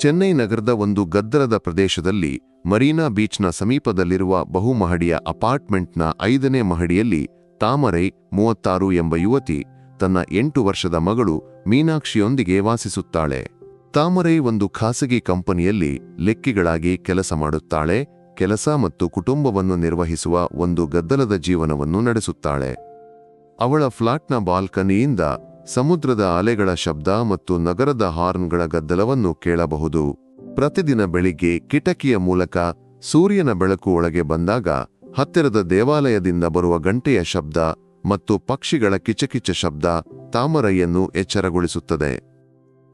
ಚೆನ್ನೈ ನಗರದ ಒಂದು ಗದ್ದಲದ ಪ್ರದೇಶದಲ್ಲಿ ಮರೀನಾ ಬೀಚ್ನ ಸಮೀಪದಲ್ಲಿರುವ ಬಹುಮಹಡಿಯ ಅಪಾರ್ಟ್ಮೆಂಟ್ನ ಐದನೇ ಮಹಡಿಯಲ್ಲಿ ತಾಮರೈ ಮೂವತ್ತಾರು ಎಂಬ ಯುವತಿ ತನ್ನ ಎಂಟು ವರ್ಷದ ಮಗಳು ಮೀನಾಕ್ಷಿಯೊಂದಿಗೆ ವಾಸಿಸುತ್ತಾಳೆ. ತಾಮರೈ ಒಂದು ಖಾಸಗಿ ಕಂಪನಿಯಲ್ಲಿ ಲೆಕ್ಕಿಗಳಾಗಿ ಕೆಲಸ ಮಾಡುತ್ತಾಳೆ, ಕೆಲಸ ಮತ್ತು ಕುಟುಂಬವನ್ನು ನಿರ್ವಹಿಸುವ ಒಂದು ಗದ್ದಲದ ಜೀವನವನ್ನು ನಡೆಸುತ್ತಾಳೆ. ಅವಳ ಫ್ಲಾಟ್ನ ಬಾಲ್ಕನಿಯಿಂದ ಸಮುದ್ರದ ಅಲೆಗಳ ಶಬ್ದ ಮತ್ತು ನಗರದ ಹಾರ್ನ್ಗಳ ಗದ್ದಲವನ್ನು ಕೇಳಬಹುದು. ಪ್ರತಿದಿನ ಬೆಳಿಗ್ಗೆ ಕಿಟಕಿಯ ಮೂಲಕ ಸೂರ್ಯನ ಬೆಳಕು ಒಳಗೆ ಬಂದಾಗ ಹತ್ತಿರದ ದೇವಾಲಯದಿಂದ ಬರುವ ಗಂಟೆಯ ಶಬ್ದ ಮತ್ತು ಪಕ್ಷಿಗಳ ಕಿಚಕಿಚ ಶಬ್ದ ತಾಮರೈಯನ್ನು ಎಚ್ಚರಗೊಳಿಸುತ್ತದೆ.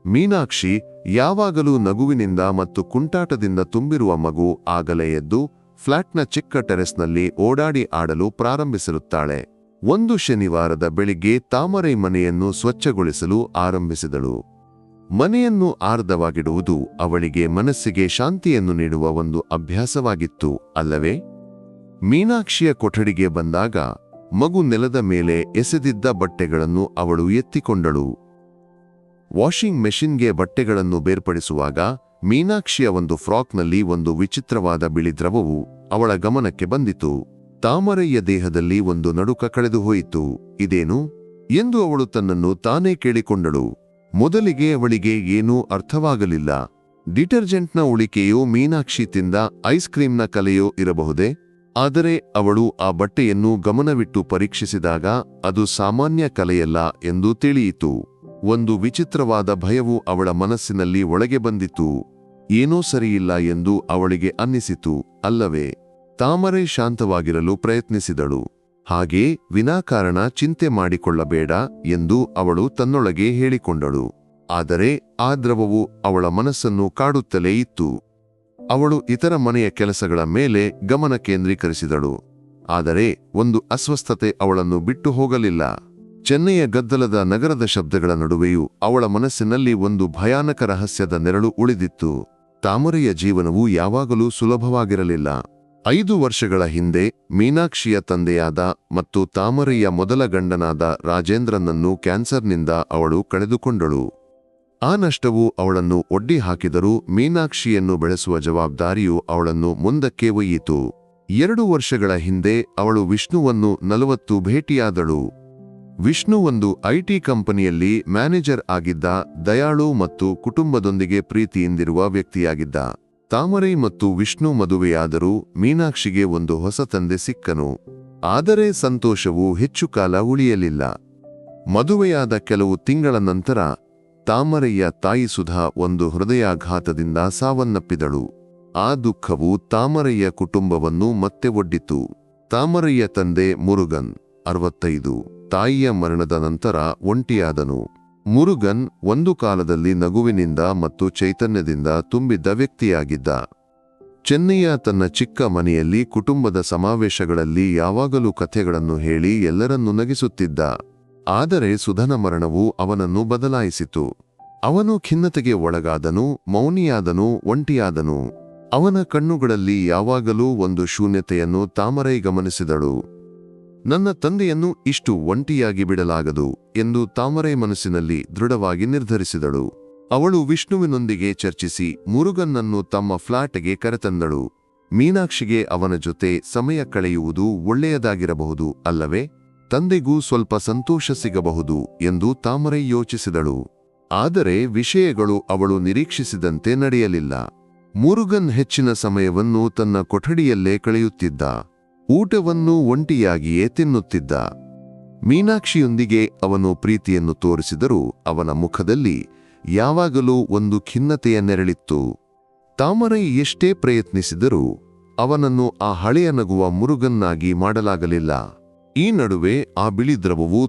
ಮೀನಾಕ್ಷಿ ಯಾವಾಗಲೂ ನಗುವಿನಿಂದ ಮತ್ತು ಕುಂಟಾಟದಿಂದ ತುಂಬಿರುವ ಮಗು ಆಗಲೇ ಎದ್ದು ಫ್ಲಾಟ್ನ ಚಿಕ್ಕ ಟೆರೆಸ್ನಲ್ಲಿ ಓಡಾಡಿ ಆಡಲು ಪ್ರಾರಂಭಿಸಿರುತ್ತಾಳೆ. ಒಂದು ಶನಿವಾರದ ಬೆಳಿಗ್ಗೆ ತಾಮರೈ ಮನೆಯನ್ನು ಸ್ವಚ್ಛಗೊಳಿಸಲು ಆರಂಭಿಸಿದಳು. ಮನೆಯನ್ನು ಆರ್ಧವಾಗಿಡುವುದು ಅವಳಿಗೆ ಮನಸ್ಸಿಗೆ ಶಾಂತಿಯನ್ನು ನೀಡುವ ಒಂದು ಅಭ್ಯಾಸವಾಗಿತ್ತು, ಅಲ್ಲವೇ? ಮೀನಾಕ್ಷಿಯ ಕೊಠಡಿಗೆ ಬಂದಾಗ ಮಗು ನೆಲದ ಮೇಲೆ ಎಸೆದಿದ್ದ ಬಟ್ಟೆಗಳನ್ನು ಅವಳು ಎತ್ತಿಕೊಂಡಳು. ವಾಷಿಂಗ್ ಮೆಷಿನ್ಗೆ ಬಟ್ಟೆಗಳನ್ನು ಬೇರ್ಪಡಿಸುವಾಗ ಮೀನಾಕ್ಷಿಯ ಒಂದು ಫ್ರಾಕ್ನಲ್ಲಿ ಒಂದು ವಿಚಿತ್ರವಾದ ಬಿಳಿ ದ್ರವವು ಅವಳ ಗಮನಕ್ಕೆ ಬಂದಿತು. ತಾಮರಯ್ಯ ದೇಹದಲ್ಲಿ ಒಂದು ನಡುಕ ಕಳೆದುಹೋಯಿತು ಇದೇನು? ಎಂದು ಅವಳು ತನ್ನನ್ನು ತಾನೇ ಕೇಳಿಕೊಂಡಳು. ಮೊದಲಿಗೆ ಅವಳಿಗೆ ಏನೂ ಅರ್ಥವಾಗಲಿಲ್ಲ. ಡಿಟರ್ಜೆಂಟ್ನ ಉಳಿಕೆಯೋ ಮೀನಾಕ್ಷಿ ತಿಂದ ಐಸ್ ಕ್ರೀಂನ ಕಲೆಯೋ ಇರಬಹುದೇ? ಆದರೆ ಅವಳು ಆ ಬಟ್ಟೆಯನ್ನು ಗಮನವಿಟ್ಟು ಪರೀಕ್ಷಿಸಿದಾಗ ಅದು ಸಾಮಾನ್ಯ ಕಲೆಯಲ್ಲ ಎಂದು ತಿಳಿಯಿತು. ಒಂದು ವಿಚಿತ್ರವಾದ ಭಯವು ಅವಳ ಮನಸ್ಸಿನಲ್ಲಿ ಒಳಗೆ ಬಂದಿತು. ಏನೋ ಸರಿಯಿಲ್ಲ ಎಂದು ಅವಳಿಗೆ ಅನ್ನಿಸಿತು. ಅಲ್ಲವೇ? ತಾಮರೈ ಶಾಂತವಾಗಿರಲು ಪ್ರಯತ್ನಿಸಿದಳು. ಹಾಗೆ ವಿನಾಕಾರಣ ಚಿಂತೆ ಮಾಡಿಕೊಳ್ಳಬೇಡ ಎಂದು ಅವಳು ತನ್ನೊಳಗೆ ಹೇಳಿಕೊಂಡಳು. ಆದರೆ ಆ ದ್ರವವು ಅವಳ ಮನಸ್ಸನ್ನು ಕಾಡುತ್ತಲೇ ಇತ್ತು. ಅವಳು ಇತರ ಮನೆಯ ಕೆಲಸಗಳ ಮೇಲೆ ಗಮನ ಕೇಂದ್ರೀಕರಿಸಿದಳು. ಆದರೆ ಒಂದು ಅಸ್ವಸ್ಥತೆ ಅವಳನ್ನು ಬಿಟ್ಟು ಹೋಗಲಿಲ್ಲ. ಚೆನ್ನೈಯ ಗದ್ದಲದ ನಗರದ ಶಬ್ದಗಳ ನಡುವೆಯೂ ಅವಳ ಮನಸ್ಸಿನಲ್ಲಿ ಒಂದು ಭಯಾನಕ ರಹಸ್ಯದ ನೆರಳು ಉಳಿದಿತ್ತು. ತಾಮರೆಯ ಜೀವನವು ಯಾವಾಗಲೂ ಸುಲಭವಾಗಿರಲಿಲ್ಲ. ಐದು ವರ್ಷಗಳ ಹಿಂದೆ ಮೀನಾಕ್ಷಿಯ ತಂದೆಯಾದ ಮತ್ತು ತಾಮರೆಯ ಮೊದಲ ಗಂಡನಾದ ರಾಜೇಂದ್ರನನ್ನು ಕ್ಯಾನ್ಸರ್ನಿಂದ ಅವಳು ಕಳೆದುಕೊಂಡಳು. ಆ ನಷ್ಟವು ಅವಳನ್ನು ಒಡ್ಡಿ ಹಾಕಿದರೂ ಮೀನಾಕ್ಷಿಯನ್ನು ಬೆಳೆಸುವ ಜವಾಬ್ದಾರಿಯು ಅವಳನ್ನು ಮುಂದಕ್ಕೆ ಒಯ್ಯಿತು. ಎರಡು ವರ್ಷಗಳ ಹಿಂದೆ ಅವಳು ವಿಷ್ಣುವನ್ನು ನಲವತ್ತು ಭೇಟಿಯಾದಳು. ವಿಷ್ಣು ಒಂದು ಐಟಿ ಕಂಪನಿಯಲ್ಲಿ ಮ್ಯಾನೇಜರ್ ಆಗಿದ್ದ ದಯಾಳು ಮತ್ತು ಕುಟುಂಬದೊಂದಿಗೆ ಪ್ರೀತಿಯಿಂದಿರುವ ವ್ಯಕ್ತಿಯಾಗಿದ್ದ. ತಾಮರೈ ಮತ್ತು ವಿಷ್ಣು ಮದುವೆಯಾದರೂ ಮೀನಾಕ್ಷಿಗೆ ಒಂದು ಹೊಸ ತಂದೆ ಸಿಕ್ಕನು. ಆದರೆ ಸಂತೋಷವು ಹೆಚ್ಚು ಕಾಲ ಉಳಿಯಲಿಲ್ಲ. ಮದುವೆಯಾದ ಕೆಲವು ತಿಂಗಳ ನಂತರ ತಾಮರಯ್ಯ ತಾಯಿ ಸುಧಾ ಒಂದು ಹೃದಯಾಘಾತದಿಂದ ಸಾವನ್ನಪ್ಪಿದಳು. ಆ ದುಃಖವು ತಾಮರಯ್ಯ ಕುಟುಂಬವನ್ನು ಮತ್ತೆ ಒಡ್ಡಿತು. ತಾಮರಯ್ಯ ತಂದೆ ಮುರುಗನ್, ಅರವತ್ತೈದು, ತಾಯಿಯ ಮರಣದ ನಂತರ ಒಂಟಿಯಾದನು. ಮುರುಗನ್ ಒಂದು ಕಾಲದಲ್ಲಿ ನಗುವಿನಿಂದ ಮತ್ತು ಚೈತನ್ಯದಿಂದ ತುಂಬಿದ್ದ ವ್ಯಕ್ತಿಯಾಗಿದ್ದ. ಚೆನ್ನಯ್ಯ ತನ್ನ ಚಿಕ್ಕ ಮನೆಯಲ್ಲಿ ಕುಟುಂಬದ ಸಮಾವೇಶಗಳಲ್ಲಿ ಯಾವಾಗಲೂ ಕಥೆಗಳನ್ನು ಹೇಳಿ ಎಲ್ಲರನ್ನೂ ನಗಿಸುತ್ತಿದ್ದ. ಆದರೆ ಸುಧನ ಮರಣವು ಅವನನ್ನು ಬದಲಾಯಿಸಿತು. ಅವನು ಖಿನ್ನತೆಗೆ ಒಳಗಾದನು, ಮೌನಿಯಾದನು, ಒಂಟಿಯಾದನು. ಅವನ ಕಣ್ಣುಗಳಲ್ಲಿ ಯಾವಾಗಲೂ ಒಂದು ಶೂನ್ಯತೆಯನ್ನು ತಾಮರೈ ಗಮನಿಸಿದಳು ನನ್ನ ತಂದೆಯನ್ನು ಇಷ್ಟು ಒಂಟಿಯಾಗಿ ಬಿಡಲಾಗದು ಎಂದು ತಾಮರೈ ಮನಸ್ಸಿನಲ್ಲಿ ದೃಢವಾಗಿ ನಿರ್ಧರಿಸಿದಳು. ಅವಳು ವಿಷ್ಣುವಿನೊಂದಿಗೆ ಚರ್ಚಿಸಿ ಮುರುಗನ್ನನ್ನು ತಮ್ಮ ಫ್ಲಾಟ್ಗೆ ಕರೆತಂದಳು. ಮೀನಾಕ್ಷಿಗೆ ಅವನ ಜೊತೆ ಸಮಯ ಕಳೆಯುವುದು ಒಳ್ಳೆಯದಾಗಿರಬಹುದು ಅಲ್ಲವೇ? ತಂದೆಗೂ ಸ್ವಲ್ಪ ಸಂತೋಷ ಸಿಗಬಹುದು ಎಂದು ತಾಮರೈ ಯೋಚಿಸಿದಳು. ಆದರೆ ವಿಷಯಗಳು ಅವಳು ನಿರೀಕ್ಷಿಸಿದಂತೆ ನಡೆಯಲಿಲ್ಲ. ಮುರುಗನ್ ಹೆಚ್ಚಿನ ಸಮಯವನ್ನು ತನ್ನ ಕೊಠಡಿಯಲ್ಲೇ ಕಳೆಯುತ್ತಿದ್ದ. ಊಟವನ್ನು ಒಂಟಿಯಾಗಿಯೇ ತಿನ್ನುತ್ತಿದ್ದ. ಮೀನಾಕ್ಷಿಯೊಂದಿಗೆ ಅವನು ಪ್ರೀತಿಯನ್ನು ತೋರಿಸಿದರೂ ಅವನ ಮುಖದಲ್ಲಿ ಯಾವಾಗಲೂ ಒಂದು ಖಿನ್ನತೆಯ ನೆರಳಿತ್ತು. ತಾಮರೈ ಎಷ್ಟೇ ಪ್ರಯತ್ನಿಸಿದರೂ ಅವನನ್ನು ಆ ಹಳೆಯ ನಗುವ ಮುರುಗನ್ನಾಗಿ ಮಾಡಲಾಗಲಿಲ್ಲ. ಈ ನಡುವೆ ಆ ಬಿಳಿ ದ್ರವವು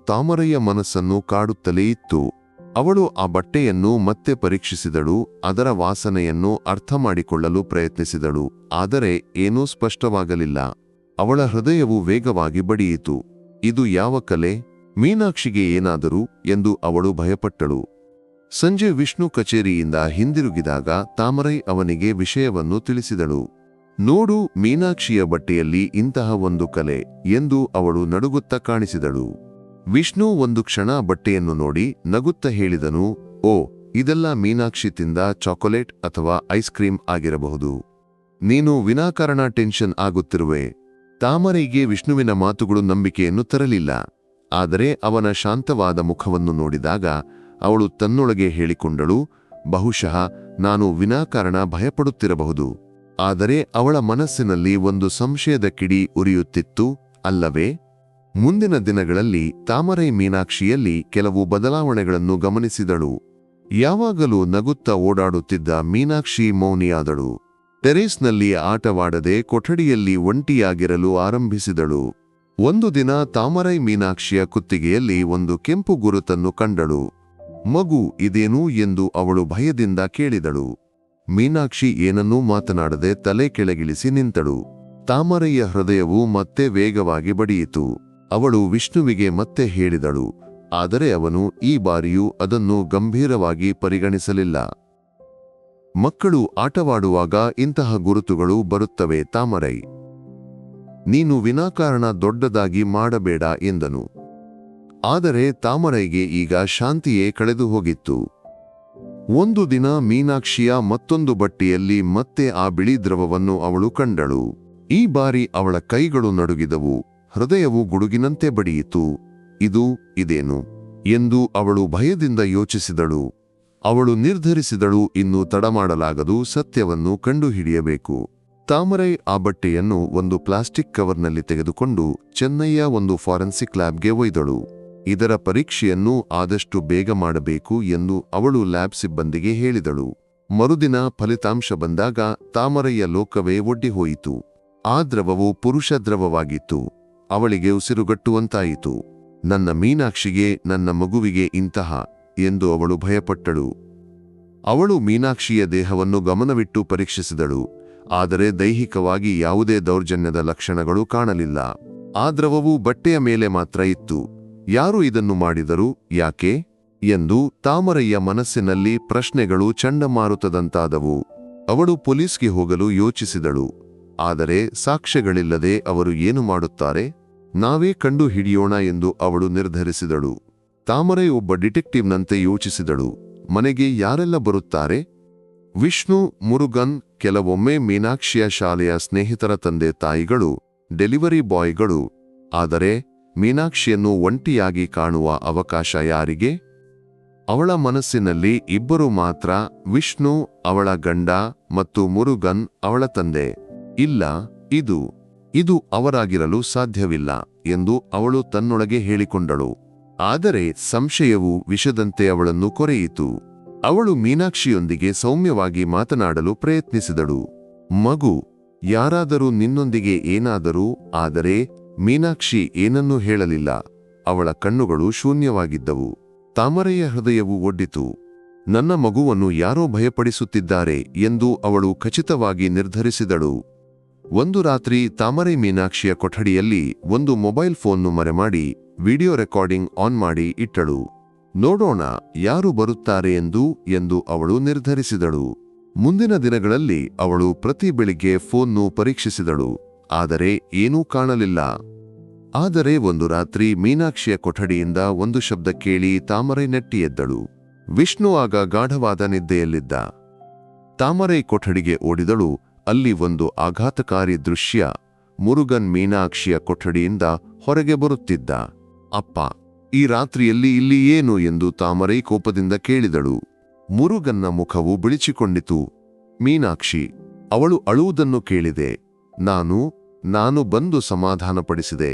ಮನಸ್ಸನ್ನು ಕಾಡುತ್ತಲೇ ಇತ್ತು. ಅವಳು ಆ ಬಟ್ಟೆಯನ್ನು ಮತ್ತೆ ಪರೀಕ್ಷಿಸಿದಳು, ಅದರ ವಾಸನೆಯನ್ನು ಅರ್ಥ ಮಾಡಿಕೊಳ್ಳಲು ಪ್ರಯತ್ನಿಸಿದಳು, ಆದರೆ ಏನೂ ಸ್ಪಷ್ಟವಾಗಲಿಲ್ಲ. ಅವಳ ಹೃದಯವು ವೇಗವಾಗಿ ಬಡಿಯಿತು. ಇದು ಯಾವ ಕಲೆ? ಮೀನಾಕ್ಷಿಗೆ ಏನಾದರೂ? ಎಂದು ಅವಳು ಭಯಪಟ್ಟಳು. ಸಂಜೆ ವಿಷ್ಣು ಕಚೇರಿಯಿಂದ ಹಿಂದಿರುಗಿದಾಗ ತಾಮರೈ ಅವನಿಗೆ ವಿಷಯವನ್ನು ತಿಳಿಸಿದಳು. ನೋಡು, ಮೀನಾಕ್ಷಿಯ ಬಟ್ಟೆಯಲ್ಲಿ ಇಂತಹ ಒಂದು ಕಲೆ ಎಂದು ಅವಳು ನಡುಗುತ್ತ ಕಾಣಿಸಿದಳು. ವಿಷ್ಣು ಒಂದು ಕ್ಷಣ ಬಟ್ಟೆಯನ್ನು ನೋಡಿ ನಗುತ್ತ ಹೇಳಿದನು, ಓ, ಇದೆಲ್ಲ ಮೀನಾಕ್ಷಿ ತಿಂದ ಚಾಕೊಲೇಟ್ ಅಥವಾ ಐಸ್ ಕ್ರೀಂ ಆಗಿರಬಹುದು. ನೀನು ವಿನಾಕಾರಣ ಟೆನ್ಷನ್ ಆಗುತ್ತಿರುವೆ. ತಾಮರೆಗೆ ವಿಷ್ಣುವಿನ ಮಾತುಗಳು ನಂಬಿಕೆಯನ್ನು ತರಲಿಲ್ಲ. ಆದರೆ ಅವನ ಶಾಂತವಾದ ಮುಖವನ್ನು ನೋಡಿದಾಗ ಅವಳು ತನ್ನೊಳಗೆ ಹೇಳಿಕೊಂಡಳು, ಬಹುಶಃ ನಾನು ವಿನಾಕಾರಣ ಭಯಪಡುತ್ತಿರಬಹುದು. ಆದರೆ ಅವಳ ಮನಸ್ಸಿನಲ್ಲಿ ಒಂದು ಸಂಶಯದ ಕಿಡಿ ಉರಿಯುತ್ತಿತ್ತು, ಅಲ್ಲವೇ? ಮುಂದಿನ ದಿನಗಳಲ್ಲಿ ತಾಮರೈ ಮೀನಾಕ್ಷಿಯಲ್ಲಿ ಕೆಲವು ಬದಲಾವಣೆಗಳನ್ನು ಗಮನಿಸಿದಳು. ಯಾವಾಗಲೂ ನಗುತ್ತಾ ಓಡಾಡುತ್ತಿದ್ದ ಮೀನಾಕ್ಷಿ ಮೌನಿಯಾದಳು. ಟೆರೇಸ್ನಲ್ಲಿ ಆಟವಾಡದೆ ಕೊಠಡಿಯಲ್ಲಿ ಒಂಟಿಯಾಗಿರಲು ಆರಂಭಿಸಿದಳು. ಒಂದು ದಿನ ತಾಮರೈ ಮೀನಾಕ್ಷಿಯ ಕುತ್ತಿಗೆಯಲ್ಲಿ ಒಂದು ಕೆಂಪು ಗುರುತನ್ನು ಕಂಡಳು. ಮಗು, ಇದೇನು ಎಂದು ಅವಳು ಭಯದಿಂದ ಕೇಳಿದಳು. ಮೀನಾಕ್ಷಿ ಏನನ್ನೂ ಮಾತನಾಡದೆ ತಲೆ ಕೆಳಗಿಳಿಸಿ ನಿಂತಳು. ತಾಮರೆಯ ಹೃದಯವು ಮತ್ತೆ ವೇಗವಾಗಿ ಬಡಿಯಿತು. ಅವಳು ವಿಷ್ಣುವಿಗೆ ಮತ್ತೆ ಹೇಳಿದಳು. ಆದರೆ ಅವನು ಈ ಬಾರಿಯೂ ಅದನ್ನು ಗಂಭೀರವಾಗಿ ಪರಿಗಣಿಸಲಿಲ್ಲ. ಮಕ್ಕಳು ಆಟವಾಡುವಾಗ ಇಂತಹ ಗುರುತುಗಳು ಬರುತ್ತವೆ, ತಾಮರೈ. ನೀನು ವಿನಾಕಾರಣ ದೊಡ್ಡದಾಗಿ ಮಾಡಬೇಡ ಎಂದನು. ಆದರೆ ತಾಮರೈಗೆ ಈಗ ಶಾಂತಿಯೇ ಕಳೆದು ಹೋಗಿತ್ತು ಒಂದು ದಿನ ಮೀನಾಕ್ಷಿಯ ಮತ್ತೊಂದು ಬಟ್ಟೆಯಲ್ಲಿ ಮತ್ತೆ ಆ ಬಿಳಿ ದ್ರವವನ್ನು ಅವಳು ಕಂಡಳು. ಈ ಬಾರಿ ಅವಳ ಕೈಗಳು ನಡುಗಿದವು, ಹೃದಯವು ಗುಡುಗಿನಂತೆ ಬಡಿಯಿತು. ಇದು ಇದೇನು? ಎಂದು ಅವಳು ಭಯದಿಂದ ಯೋಚಿಸಿದಳು. ಅವಳು ನಿರ್ಧರಿಸಿದಳು ಇನ್ನು ತಡಮಾಡಲಾಗದು ಸತ್ಯವನ್ನು ಕಂಡುಹಿಡಿಯಬೇಕು. ತಾಮರೈ ಆ ಬಟ್ಟೆಯನ್ನು ಒಂದು ಪ್ಲಾಸ್ಟಿಕ್ ಕವರ್ನಲ್ಲಿ ತೆಗೆದುಕೊಂಡು ಚೆನ್ನೈಯ ಒಂದು ಫಾರೆನ್ಸಿಕ್ ಲ್ಯಾಬ್ಗೆ ಒಯ್ದಳು. ಇದರ ಪರೀಕ್ಷೆಯನ್ನು ಆದಷ್ಟು ಬೇಗ ಮಾಡಬೇಕು ಎಂದು ಅವಳು ಲ್ಯಾಬ್ ಸಿಬ್ಬಂದಿಗೆ ಹೇಳಿದಳು. ಮರುದಿನ ಫಲಿತಾಂಶ ಬಂದಾಗ ತಾಮರೈಯ ಲೋಕವೇ ಒಡ್ಡಿಹೋಯಿತು. ಆ ದ್ರವವು ಪುರುಷ ದ್ರವವಾಗಿತ್ತು. ಅವಳಿಗೆ ಉಸಿರುಗಟ್ಟುವಂತಾಯಿತು. ನನ್ನ ಮೀನಾಕ್ಷಿಗೆ, ನನ್ನ ಮಗುವಿಗೆ ಇಂತಹ ಎಂದು ಅವಳು ಭಯಪಟ್ಟಳು. ಅವಳು ಮೀನಾಕ್ಷಿಯ ದೇಹವನ್ನು ಗಮನವಿಟ್ಟು ಪರೀಕ್ಷಿಸಿದಳು. ಆದರೆ ದೈಹಿಕವಾಗಿ ಯಾವುದೇ ದೌರ್ಜನ್ಯದ ಲಕ್ಷಣಗಳು ಕಾಣಲಿಲ್ಲ. ಆ ದ್ರವವು ಬಟ್ಟೆಯ ಮೇಲೆ ಮಾತ್ರ ಇತ್ತು. ಯಾರು ಇದನ್ನು ಮಾಡಿದರು, ಯಾಕೆ? ಎಂದು ತಾಮರಯ್ಯ ಮನಸ್ಸಿನಲ್ಲಿ ಪ್ರಶ್ನೆಗಳು ಚಂಡಮಾರುತದಂತಾದವು ಅವಳು ಪೊಲೀಸ್ಗೆ ಹೋಗಲು ಯೋಚಿಸಿದಳು. ಆದರೆ ಸಾಕ್ಷ್ಯಗಳಿಲ್ಲದೆ ಅವರು ಏನು ಮಾಡುತ್ತಾರೆ? ನಾವೇ ಕಂಡು ಹಿಡಿಯೋಣ ಎಂದು ಅವಳು ನಿರ್ಧರಿಸಿದಳು. ತಾಮರೈ ಒಬ್ಬ ಡಿಟೆಕ್ಟಿವ್ನಂತೆ ಯೋಚಿಸಿದಳು. ಮನೆಗೆ ಯಾರೆಲ್ಲ ಬರುತ್ತಾರೆ? ವಿಷ್ಣು, ಮುರುಗನ್, ಕೆಲವೊಮ್ಮೆ ಮೀನಾಕ್ಷಿಯ ಶಾಲೆಯ ಸ್ನೇಹಿತರ ತಂದೆ ತಾಯಿಗಳು, ಡೆಲಿವರಿ ಬಾಯ್ಗಳು. ಆದರೆ, ಮೀನಾಕ್ಷಿಯನ್ನು ಒಂಟಿಯಾಗಿ ಕಾಣುವ ಅವಕಾಶ ಯಾರಿಗೆ? ಅವಳ ಮನಸ್ಸಿನಲ್ಲಿ ಇಬ್ಬರು ಮಾತ್ರ, ವಿಷ್ಣು, ಅವಳ ಗಂಡ ಮತ್ತು ಮುರುಗನ್, ಅವಳ ತಂದೆ. ಇಲ್ಲ, ಇದು ಇದು ಅವರಾಗಿರಲು ಸಾಧ್ಯವಿಲ್ಲ ಎಂದು ಅವಳು ತನ್ನೊಳಗೆ ಹೇಳಿಕೊಂಡಳು. ಆದರೆ ಸಂಶಯವು ವಿಷದಂತೆ ಅವಳನ್ನು ಕೊರೆಯಿತು. ಅವಳು ಮೀನಾಕ್ಷಿಯೊಂದಿಗೆ ಸೌಮ್ಯವಾಗಿ ಮಾತನಾಡಲು ಪ್ರಯತ್ನಿಸಿದಳು. ಮಗು, ಯಾರಾದರೂ ನಿನ್ನೊಂದಿಗೆ ಏನಾದರೂ ಆದರೆ ಮೀನಾಕ್ಷಿ ಏನನ್ನೂ ಹೇಳಲಿಲ್ಲ. ಅವಳ ಕಣ್ಣುಗಳು ಶೂನ್ಯವಾಗಿದ್ದವು. ತಾಮರೆಯ ಹೃದಯವು ಒಡ್ಡಿತು. ನನ್ನ ಮಗುವನ್ನು ಯಾರೋ ಭಯಪಡಿಸುತ್ತಿದ್ದಾರೆ ಎಂದು ಅವಳು ಖಚಿತವಾಗಿ ನಿರ್ಧರಿಸಿದಳು. ಒಂದು ರಾತ್ರಿ ತಾಮರೆ ಮೀನಾಕ್ಷಿಯ ಕೊಠಡಿಯಲ್ಲಿ ಒಂದು ಮೊಬೈಲ್ ಫೋನ್ನು ಮರೆಮಾಡಿ ವಿಡಿಯೋ ರೆಕಾರ್ಡಿಂಗ್ ಆನ್ ಮಾಡಿ ಇಟ್ಟಳು. ನೋಡೋಣ ಯಾರು ಬರುತ್ತಾರೆ ಎಂದು ಎಂದು ಅವಳು ನಿರ್ಧರಿಸಿದಳು. ಮುಂದಿನ ದಿನಗಳಲ್ಲಿ ಅವಳು ಪ್ರತಿ ಬೆಳಿಗ್ಗೆ ಫೋನ್ನು ಪರೀಕ್ಷಿಸಿದಳು. ಆದರೆ ಏನೂ ಕಾಣಲಿಲ್ಲ. ಆದರೆ ಒಂದು ರಾತ್ರಿ ಮೀನಾಕ್ಷಿಯ ಕೊಠಡಿಯಿಂದ ಒಂದು ಶಬ್ದ ಕೇಳಿ ತಾಮರೆ ನೆಟ್ಟಿ ಎದ್ದಳು. ವಿಷ್ಣು ಆಗ ಗಾಢವಾದ ನಿದ್ದೆಯಲ್ಲಿದ್ದ. ತಾಮರೆ ಕೊಠಡಿಗೆ ಓಡಿದಳು. ಅಲ್ಲಿ ಒಂದು ಆಘಾತಕಾರಿ ದೃಶ್ಯ ಮುರುಗನ್ ಮೀನಾಕ್ಷಿಯ ಕೊಠಡಿಯಿಂದ ಹೊರಗೆ ಬರುತ್ತಿದ್ದ. ಅಪ್ಪ, ಈ ರಾತ್ರಿಯಲ್ಲಿ ಇಲ್ಲಿ ಏನು ಎಂದು ತಾಮರೈ ಕೋಪದಿಂದ ಕೇಳಿದಳು. ಮುರುಗನ್ನ ಮುಖವು ಬಿಳಿಚಿಕೊಂಡಿತು. ಮೀನಾಕ್ಷಿ, ಅವಳು ಅಳುವುದನ್ನು ಕೇಳಿದೆ. ನಾನು ನಾನು ಬಂದು ಸಮಾಧಾನಪಡಿಸಿದೆ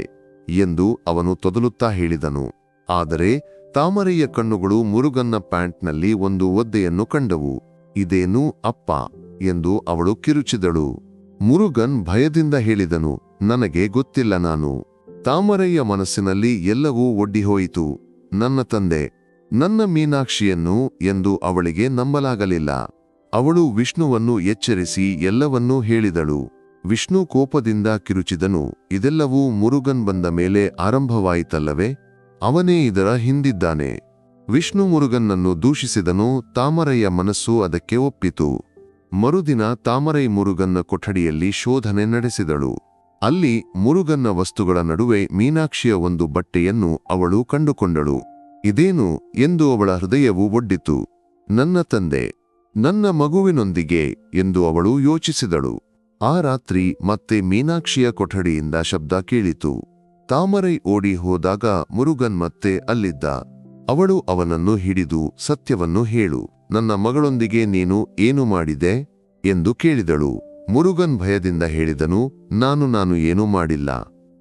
ಎಂದು ಅವನು ತೊದಲುತ್ತಾ ಹೇಳಿದನು. ಆದರೆ ತಾಮರೆಯ ಕಣ್ಣುಗಳು ಮುರುಗನ್ನ ಪ್ಯಾಂಟ್ನಲ್ಲಿ ಒಂದು ಒದ್ದೆಯನ್ನು ಕಂಡವು. ಇದೇನು ಅಪ್ಪ ಎಂದು ಅವಳು ಕಿರುಚಿದಳು. ಮುರುಗನ್ ಭಯದಿಂದ ಹೇಳಿದನು, ನನಗೆ ಗೊತ್ತಿಲ್ಲ ನಾನು. ತಾಮರೆಯ ಮನಸ್ಸಿನಲ್ಲಿ ಎಲ್ಲವೂ ಒಡ್ಡಿಹೋಯಿತು. ನನ್ನ ತಂದೆ, ನನ್ನ ಮೀನಾಕ್ಷಿಯನ್ನು ಎಂದು ಅವಳಿಗೆ ನಂಬಲಾಗಲಿಲ್ಲ. ಅವಳು ವಿಷ್ಣುವನ್ನು ಎಚ್ಚರಿಸಿ ಎಲ್ಲವನ್ನೂ ಹೇಳಿದಳು. ವಿಷ್ಣು ಕೋಪದಿಂದ ಕಿರುಚಿದನು, ಇದೆಲ್ಲವೂ ಮುರುಗನ್ ಬಂದ ಮೇಲೆ ಆರಂಭವಾಯಿತಲ್ಲವೇ? ಅವನೇ ಇದರ ಹಿಂದಿದ್ದಾನೆ. ವಿಷ್ಣು ಮುರುಗನ್ನನ್ನು ದೂಷಿಸಿದನು, ತಾಮರೆಯ ಮನಸ್ಸು ಅದಕ್ಕೆ ಒಪ್ಪಿತು. ಮರುದಿನ ತಾಮರೈ ಮುರುಗನ್ನ ಕೊಠಡಿಯಲ್ಲಿ ಶೋಧನೆ ನಡೆಸಿದಳು. ಅಲ್ಲಿ ಮುರುಗನ್ನ ವಸ್ತುಗಳ ನಡುವೆ ಮೀನಾಕ್ಷಿಯ ಒಂದು ಬಟ್ಟೆಯನ್ನು ಅವಳು ಕಂಡುಕೊಂಡಳು. ಇದೇನು ಎಂದು ಅವಳ ಹೃದಯವು ಒಡ್ಡಿತು. ನನ್ನ ತಂದೆ, ನನ್ನ ಮಗುವಿನೊಂದಿಗೆ ಎಂದು ಅವಳು ಯೋಚಿಸಿದಳು. ಆ ರಾತ್ರಿ ಮತ್ತೆ ಮೀನಾಕ್ಷಿಯ ಕೊಠಡಿಯಿಂದ ಶಬ್ದ ಕೇಳಿತು. ತಾಮರೈ ಓಡಿ ಹೋದಾಗ ಮುರುಗನ್ ಮತ್ತೆ ಅಲ್ಲಿದ್ದ. ಅವಳು ಅವನನ್ನು ಹಿಡಿದು ಸತ್ಯವನ್ನು ಹೇಳು. ನನ್ನ ಮಗಳೊಂದಿಗೆ ನೀನು ಏನು ಮಾಡಿದೆ? ಎಂದು ಕೇಳಿದಳು. ಮುರುಗನ್ ಭಯದಿಂದ ಹೇಳಿದನು, ನಾನು ನಾನು ಏನೂ ಮಾಡಿಲ್ಲ.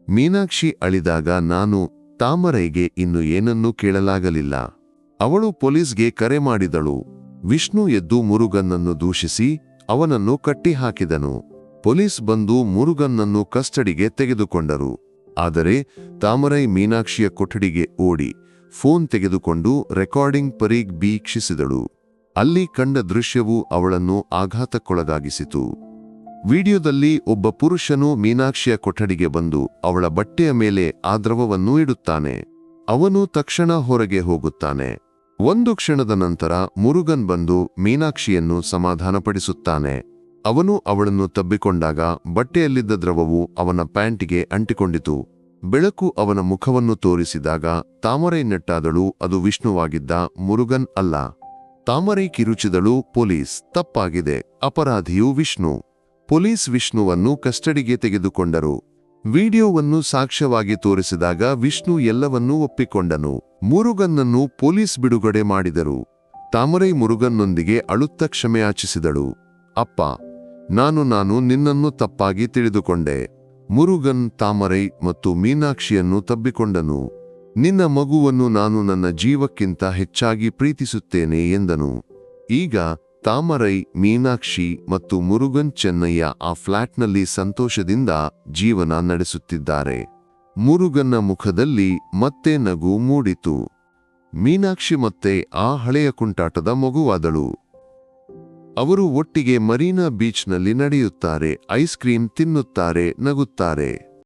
ಮೀನಾಕ್ಷಿ ಅಳಿದಾಗ ನಾನು ತಾಮರೈಗೆ ಇನ್ನು ಏನನ್ನೂ ಕೇಳಲಾಗಲಿಲ್ಲ. ಅವಳು ಪೊಲೀಸ್ಗೆ ಕರೆ ಮಾಡಿದಳು. ವಿಷ್ಣು ಎದ್ದು ಮುರುಗನ್ನನ್ನು ದೂಷಿಸಿ, ಅವನನ್ನು ಕಟ್ಟಿಹಾಕಿದನು. ಪೊಲೀಸ್ ಬಂದು ಮುರುಗನ್ನನ್ನು ಕಸ್ಟಡಿಗೆ ತೆಗೆದುಕೊಂಡರು. ಆದರೆ ತಾಮರೈ ಮೀನಾಕ್ಷಿಯ ಕೊಠಡಿಗೆ ಓಡಿ, ಫೋನ್ ತೆಗೆದುಕೊಂಡು ರೆಕಾರ್ಡಿಂಗ್ ಪರೀಗ್ ಬೀಕ್ಷಿಸಿದಳು ಅಲ್ಲಿ ಕಂಡ ದೃಶ್ಯವು ಅವಳನ್ನು ಆಘಾತಕ್ಕೊಳಗಾಗಿಸಿತು. ವಿಡಿಯೋದಲ್ಲಿ ಒಬ್ಬ ಪುರುಷನು ಮೀನಾಕ್ಷಿಯ ಕೊಠಡಿಗೆ ಬಂದು ಅವಳ ಬಟ್ಟೆಯ ಮೇಲೆ ಆ ದ್ರವವನ್ನು ಇಡುತ್ತಾನೆ. ಅವನು ತಕ್ಷಣ ಹೊರಗೆ ಹೋಗುತ್ತಾನೆ. ಒಂದು ಕ್ಷಣದ ನಂತರ ಮುರುಗನ್ ಬಂದು ಮೀನಾಕ್ಷಿಯನ್ನು ಸಮಾಧಾನಪಡಿಸುತ್ತಾನೆ. ಅವನು ಅವಳನ್ನು ತಬ್ಬಿಕೊಂಡಾಗ ಬಟ್ಟೆಯಲ್ಲಿದ್ದ ದ್ರವವು ಅವನ ಪ್ಯಾಂಟಿಗೆ ಅಂಟಿಕೊಂಡಿತು. ಬೆಳಕು ಅವನ ಮುಖವನ್ನು ತೋರಿಸಿದಾಗ ತಾಮರೈ ನೆಟ್ಟಾದಳು, ಅದು ವಿಷ್ಣುವಾಗಿದ್ದ ಮುರುಗನ್ ಅಲ್ಲ. ತಾಮರೈ ಕಿರುಚಿದಳು, ಪೊಲೀಸ್, ತಪ್ಪಾಗಿದೆ, ಅಪರಾಧಿಯು ವಿಷ್ಣು. ಪೊಲೀಸ್ ವಿಷ್ಣುವನ್ನು ಕಸ್ಟಡಿಗೆ ತೆಗೆದುಕೊಂಡರು. ವಿಡಿಯೋವನ್ನು ಸಾಕ್ಷ್ಯವಾಗಿ ತೋರಿಸಿದಾಗ ವಿಷ್ಣು ಎಲ್ಲವನ್ನೂ ಒಪ್ಪಿಕೊಂಡನು. ಮುರುಗನ್ನನ್ನು ಪೊಲೀಸ್ ಬಿಡುಗಡೆ ಮಾಡಿದರು. ತಾಮರೈ ಮುರುಗನ್ನೊಂದಿಗೆ ಅಳುತ್ತ ಕ್ಷಮೆಯಾಚಿಸಿದಳು ಅಪ್ಪ, ನಾನು ನಾನು ನಿನ್ನನ್ನು ತಪ್ಪಾಗಿ ತಿಳಿದುಕೊಂಡೆ. ಮುರುಗನ್, ತಾಮರೈ ಮತ್ತು ಮೀನಾಕ್ಷಿಯನ್ನು ತಬ್ಬಿಕೊಂಡನು. ನಿನ್ನ ಮಗುವನ್ನು ನಾನು ನನ್ನ ಜೀವಕ್ಕಿಂತ ಹೆಚ್ಚಾಗಿ ಪ್ರೀತಿಸುತ್ತೇನೆ ಎಂದನು. ಈಗ ತಾಮರೈ, ಮೀನಾಕ್ಷಿ ಮತ್ತು ಮುರುಗನ್ ಚೆನ್ನಯ್ಯ ಆ ಫ್ಲಾಟ್ನಲ್ಲಿ ಸಂತೋಷದಿಂದ ಜೀವನ ನಡೆಸುತ್ತಿದ್ದಾರೆ. ಮುರುಗನ್ನ ಮುಖದಲ್ಲಿ ಮತ್ತೆ ನಗು ಮೂಡಿತು. ಮೀನಾಕ್ಷಿ ಮತ್ತೆ ಆ ಹಳೆಯ ಕುಂಟಾಟದ ಮಗುವಾದಳು. ಅವರು ಒಟ್ಟಿಗೆ ಮರೀನಾ ಬೀಚ್ನಲ್ಲಿ ನಡೆಯುತ್ತಾರೆ, ಐಸ್ ಕ್ರೀಂ ತಿನ್ನುತ್ತಾರೆ, ನಗುತ್ತಾರೆ.